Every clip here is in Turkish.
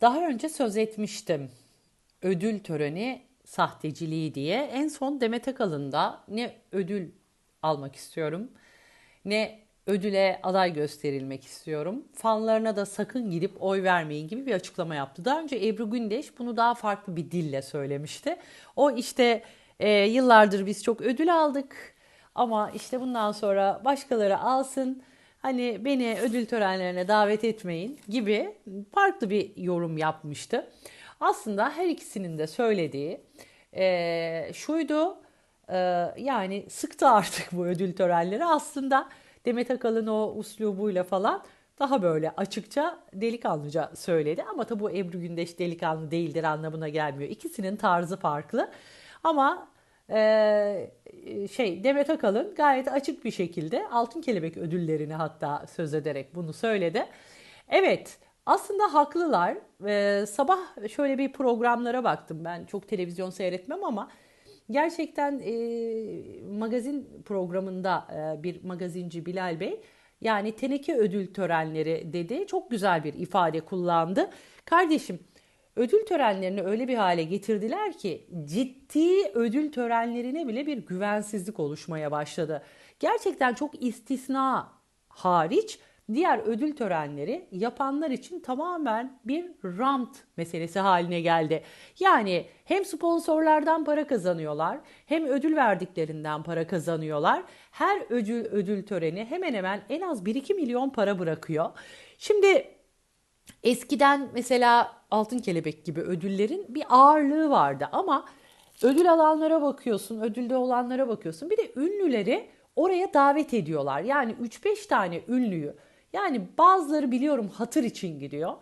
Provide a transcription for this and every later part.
daha önce söz etmiştim. Ödül töreni sahteciliği diye. En son Demet Akalın'da ne ödül almak istiyorum ne ödüle aday gösterilmek istiyorum. Fanlarına da sakın gidip oy vermeyin gibi bir açıklama yaptı. Daha önce Ebru Gündeş bunu daha farklı bir dille söylemişti. O işte e, yıllardır biz çok ödül aldık ama işte bundan sonra başkaları alsın hani beni ödül törenlerine davet etmeyin gibi farklı bir yorum yapmıştı. Aslında her ikisinin de söylediği e, şuydu e, yani sıktı artık bu ödül törenleri aslında Demet Akalın o uslubuyla falan daha böyle açıkça delikanlıca söyledi. Ama tabi bu Ebru Gündeş delikanlı değildir anlamına gelmiyor. İkisinin tarzı farklı. Ama e, şey Demet Akalın gayet açık bir şekilde Altın Kelebek ödüllerini hatta söz ederek bunu söyledi. Evet aslında haklılar. Ee, sabah şöyle bir programlara baktım. Ben çok televizyon seyretmem ama gerçekten e, magazin programında e, bir magazinci Bilal Bey yani teneke ödül törenleri dedi. Çok güzel bir ifade kullandı. Kardeşim ödül törenlerini öyle bir hale getirdiler ki ciddi ödül törenlerine bile bir güvensizlik oluşmaya başladı. Gerçekten çok istisna hariç diğer ödül törenleri yapanlar için tamamen bir rant meselesi haline geldi. Yani hem sponsorlardan para kazanıyorlar hem ödül verdiklerinden para kazanıyorlar. Her ödül, ödül töreni hemen hemen en az 1-2 milyon para bırakıyor. Şimdi eskiden mesela Altın Kelebek gibi ödüllerin bir ağırlığı vardı ama ödül alanlara bakıyorsun, ödülde olanlara bakıyorsun. Bir de ünlüleri oraya davet ediyorlar. Yani 3-5 tane ünlüyü yani bazıları biliyorum hatır için gidiyor.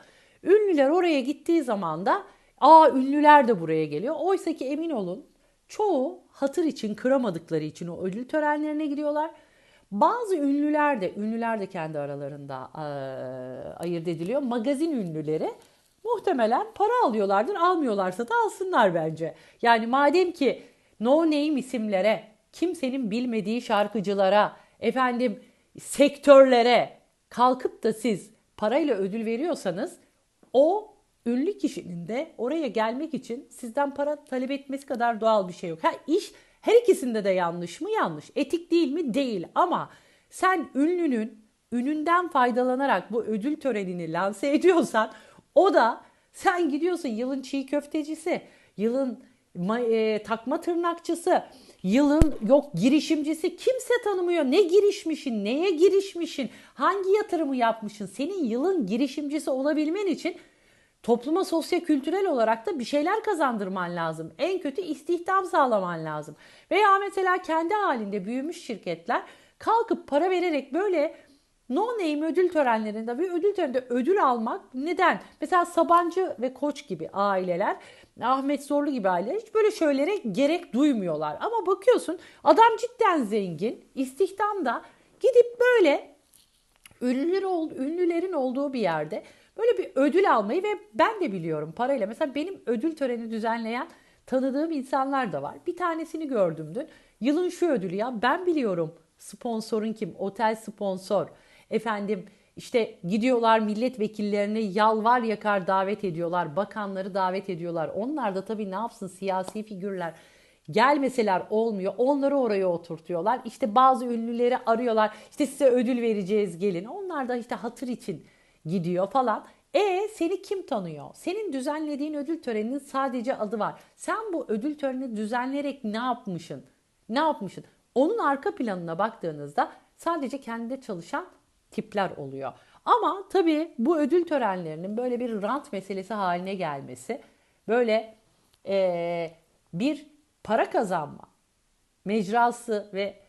Ünlüler oraya gittiği zaman da aa ünlüler de buraya geliyor. Oysa ki emin olun çoğu hatır için kıramadıkları için o ödül törenlerine gidiyorlar. Bazı ünlüler de, ünlüler de kendi aralarında e, ayırt ediliyor. Magazin ünlüleri muhtemelen para alıyorlardır. Almıyorlarsa da alsınlar bence. Yani madem ki no name isimlere, kimsenin bilmediği şarkıcılara, efendim sektörlere, kalkıp da siz parayla ödül veriyorsanız o ünlü kişinin de oraya gelmek için sizden para talep etmesi kadar doğal bir şey yok. Ha iş her ikisinde de yanlış mı? Yanlış. Etik değil mi? Değil. Ama sen ünlünün ününden faydalanarak bu ödül törenini lanse ediyorsan o da sen gidiyorsun yılın çiğ köftecisi, yılın e, takma tırnakçısı, Yılın yok girişimcisi kimse tanımıyor. Ne girişmişin, neye girişmişin, hangi yatırımı yapmışın. Senin yılın girişimcisi olabilmen için topluma sosyo-kültürel olarak da bir şeyler kazandırman lazım. En kötü istihdam sağlaman lazım. Veya mesela kendi halinde büyümüş şirketler kalkıp para vererek böyle no name ödül törenlerinde bir ödül töreninde ödül almak neden? Mesela Sabancı ve Koç gibi aileler Ahmet Zorlu gibi aileler hiç böyle şeylere gerek duymuyorlar. Ama bakıyorsun adam cidden zengin, istihdamda gidip böyle ünlüler, ünlülerin olduğu bir yerde böyle bir ödül almayı ve ben de biliyorum parayla. Mesela benim ödül töreni düzenleyen tanıdığım insanlar da var. Bir tanesini gördüm dün. Yılın şu ödülü ya ben biliyorum sponsorun kim? Otel sponsor. Efendim işte gidiyorlar milletvekillerini yalvar yakar davet ediyorlar. Bakanları davet ediyorlar. Onlar da tabii ne yapsın siyasi figürler. Gelmeseler olmuyor. Onları oraya oturtuyorlar. İşte bazı ünlüleri arıyorlar. İşte size ödül vereceğiz gelin. Onlar da işte hatır için gidiyor falan. E seni kim tanıyor? Senin düzenlediğin ödül töreninin sadece adı var. Sen bu ödül törenini düzenleyerek ne yapmışsın? Ne yapmışsın? Onun arka planına baktığınızda sadece kendi çalışan tipler oluyor. Ama tabii bu ödül törenlerinin böyle bir rant meselesi haline gelmesi, böyle e, bir para kazanma mecrası ve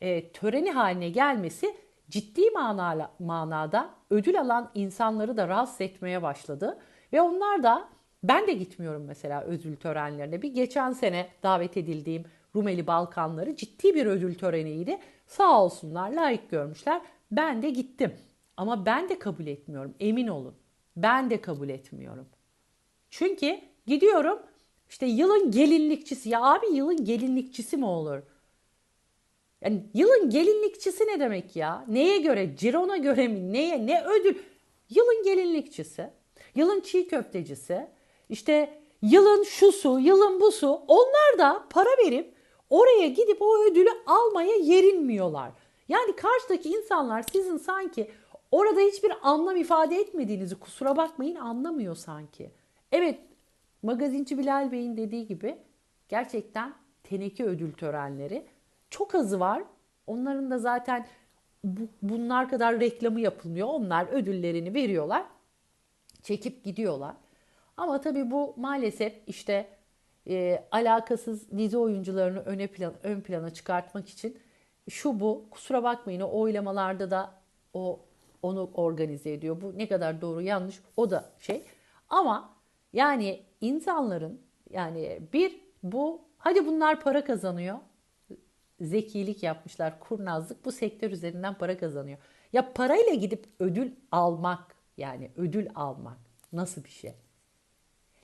e, töreni haline gelmesi ciddi manala, manada ödül alan insanları da rahatsız etmeye başladı. Ve onlar da ben de gitmiyorum mesela ödül törenlerine. Bir geçen sene davet edildiğim Rumeli Balkanları ciddi bir ödül töreniydi. Sağ olsunlar layık görmüşler. Ben de gittim. Ama ben de kabul etmiyorum. Emin olun. Ben de kabul etmiyorum. Çünkü gidiyorum işte yılın gelinlikçisi. Ya abi yılın gelinlikçisi mi olur? Yani yılın gelinlikçisi ne demek ya? Neye göre? Ciro'na göre mi? Neye? Ne ödül? Yılın gelinlikçisi. yılın çiğ köftecisi, işte yılın şusu, yılın busu onlar da para verip oraya gidip o ödülü almaya yerinmiyorlar. Yani karşıdaki insanlar sizin sanki orada hiçbir anlam ifade etmediğinizi kusura bakmayın anlamıyor sanki. Evet magazinci Bilal Bey'in dediği gibi gerçekten teneke ödül törenleri çok azı var. Onların da zaten bu, bunlar kadar reklamı yapılmıyor. Onlar ödüllerini veriyorlar. Çekip gidiyorlar. Ama tabii bu maalesef işte e, alakasız dizi oyuncularını öne plan, ön plana çıkartmak için şu bu kusura bakmayın o oylamalarda da o onu organize ediyor. Bu ne kadar doğru yanlış o da şey. Ama yani insanların yani bir bu hadi bunlar para kazanıyor. Zekilik yapmışlar, kurnazlık bu sektör üzerinden para kazanıyor. Ya parayla gidip ödül almak yani ödül almak nasıl bir şey?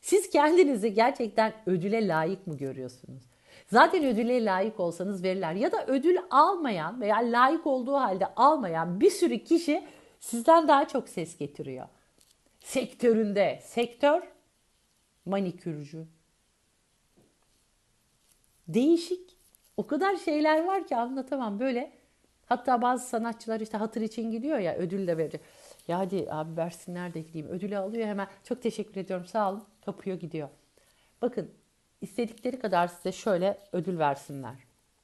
Siz kendinizi gerçekten ödüle layık mı görüyorsunuz? Zaten ödüle layık olsanız verirler. Ya da ödül almayan veya layık olduğu halde almayan bir sürü kişi sizden daha çok ses getiriyor. Sektöründe, sektör manikürcü. Değişik. O kadar şeyler var ki anlatamam böyle. Hatta bazı sanatçılar işte hatır için gidiyor ya ödül de verecek. Ya hadi abi versinler de gideyim. Ödülü alıyor hemen. Çok teşekkür ediyorum sağ olun. Kapıyor gidiyor. Bakın istedikleri kadar size şöyle ödül versinler.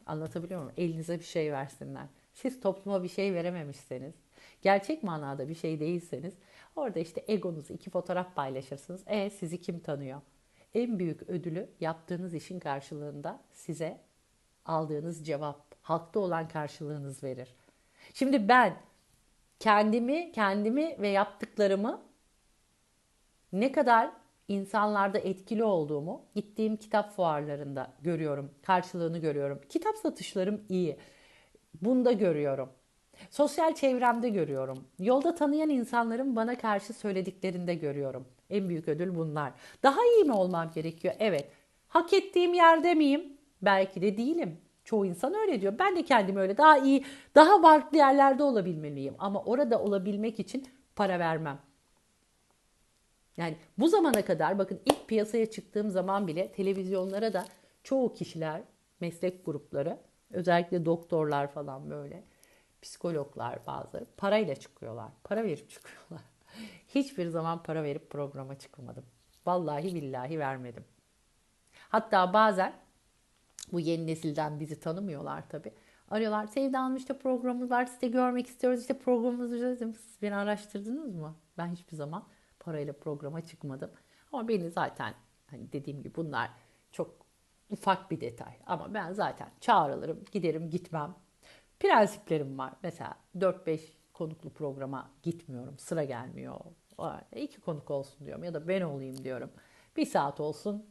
Anlatabiliyor muyum? Elinize bir şey versinler. Siz topluma bir şey verememişseniz, gerçek manada bir şey değilseniz orada işte egonuzu iki fotoğraf paylaşırsınız. E sizi kim tanıyor? En büyük ödülü yaptığınız işin karşılığında size aldığınız cevap, halkta olan karşılığınız verir. Şimdi ben kendimi, kendimi ve yaptıklarımı ne kadar insanlarda etkili olduğumu gittiğim kitap fuarlarında görüyorum, karşılığını görüyorum. Kitap satışlarım iyi. Bunda görüyorum. Sosyal çevremde görüyorum. Yolda tanıyan insanların bana karşı söylediklerinde görüyorum. En büyük ödül bunlar. Daha iyi mi olmam gerekiyor? Evet. Hak ettiğim yerde miyim? Belki de değilim. Çoğu insan öyle diyor. Ben de kendimi öyle daha iyi, daha farklı yerlerde olabilmeliyim. Ama orada olabilmek için para vermem. Yani bu zamana kadar bakın ilk piyasaya çıktığım zaman bile televizyonlara da çoğu kişiler, meslek grupları, özellikle doktorlar falan böyle, psikologlar bazı parayla çıkıyorlar. Para verip çıkıyorlar. Hiçbir zaman para verip programa çıkmadım. Vallahi billahi vermedim. Hatta bazen bu yeni nesilden bizi tanımıyorlar tabii. Arıyorlar. Sevda Hanım işte programımız var. Sizi görmek istiyoruz. İşte programımızı dedim. Siz beni araştırdınız mı? Ben hiçbir zaman parayla programa çıkmadım. Ama beni zaten hani dediğim gibi bunlar çok ufak bir detay. Ama ben zaten çağrılırım, giderim, gitmem. Prensiplerim var. Mesela 4-5 konuklu programa gitmiyorum. Sıra gelmiyor. İki konuk olsun diyorum ya da ben olayım diyorum. Bir saat olsun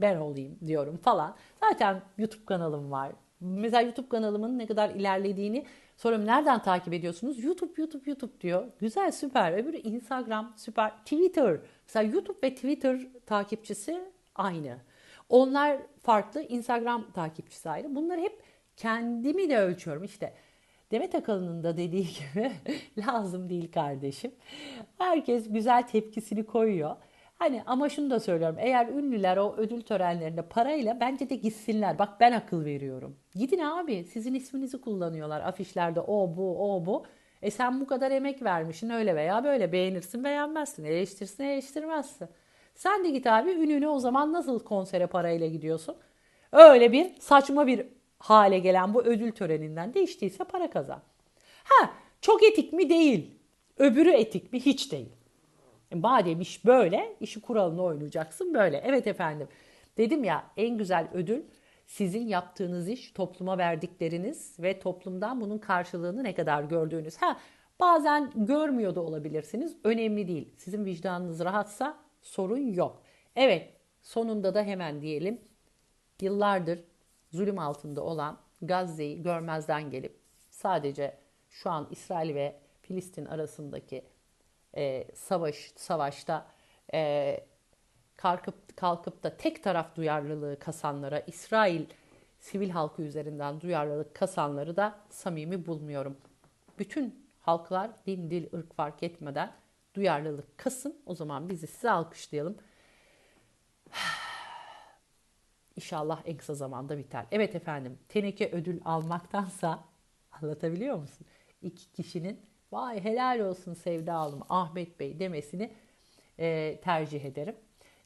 ben olayım diyorum falan. Zaten YouTube kanalım var. Mesela YouTube kanalımın ne kadar ilerlediğini soruyorum. Nereden takip ediyorsunuz? YouTube, YouTube, YouTube diyor. Güzel, süper. Öbürü Instagram, süper. Twitter. Mesela YouTube ve Twitter takipçisi aynı. Onlar farklı. Instagram takipçisi ayrı. Bunları hep kendimi de ölçüyorum. İşte Demet Akalın'ın da dediği gibi lazım değil kardeşim. Herkes güzel tepkisini koyuyor. Hani ama şunu da söylüyorum. Eğer ünlüler o ödül törenlerinde parayla bence de gitsinler. Bak ben akıl veriyorum. Gidin abi. Sizin isminizi kullanıyorlar afişlerde o bu o bu. E sen bu kadar emek vermişsin öyle veya böyle beğenirsin beğenmezsin. Eleştirsin eleştirmezsin. Sen de git abi ününü o zaman nasıl konsere parayla gidiyorsun? Öyle bir saçma bir hale gelen bu ödül töreninden değiştiyse para kazan. Ha çok etik mi değil. Öbürü etik mi hiç değil. Madem iş böyle, işi kuralını oynayacaksın böyle. Evet efendim. Dedim ya en güzel ödül sizin yaptığınız iş, topluma verdikleriniz ve toplumdan bunun karşılığını ne kadar gördüğünüz. Ha bazen görmüyor da olabilirsiniz. Önemli değil. Sizin vicdanınız rahatsa sorun yok. Evet, sonunda da hemen diyelim. Yıllardır zulüm altında olan Gazze'yi görmezden gelip sadece şu an İsrail ve Filistin arasındaki e, savaş savaşta e, kalkıp kalkıp da tek taraf duyarlılığı kasanlara, İsrail sivil halkı üzerinden duyarlılık kasanları da samimi bulmuyorum. Bütün halklar din, dil, ırk fark etmeden duyarlılık kasın. O zaman bizi size alkışlayalım. İnşallah en kısa zamanda biter. Evet efendim teneke ödül almaktansa anlatabiliyor musun? İki kişinin vay helal olsun Sevda Ahmet Bey demesini e, tercih ederim.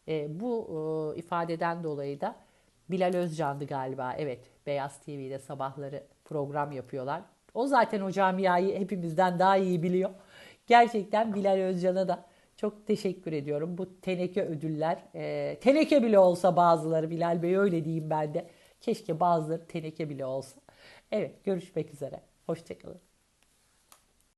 E, bu e, ifadeden dolayı da Bilal Özcan'dı galiba. Evet Beyaz TV'de sabahları program yapıyorlar. O zaten o camiayı hepimizden daha iyi biliyor. Gerçekten Bilal Özcan'a da çok teşekkür ediyorum. Bu teneke ödüller, e, teneke bile olsa bazıları Bilal Bey öyle diyeyim ben de. Keşke bazıları teneke bile olsa. Evet görüşmek üzere. Hoşçakalın.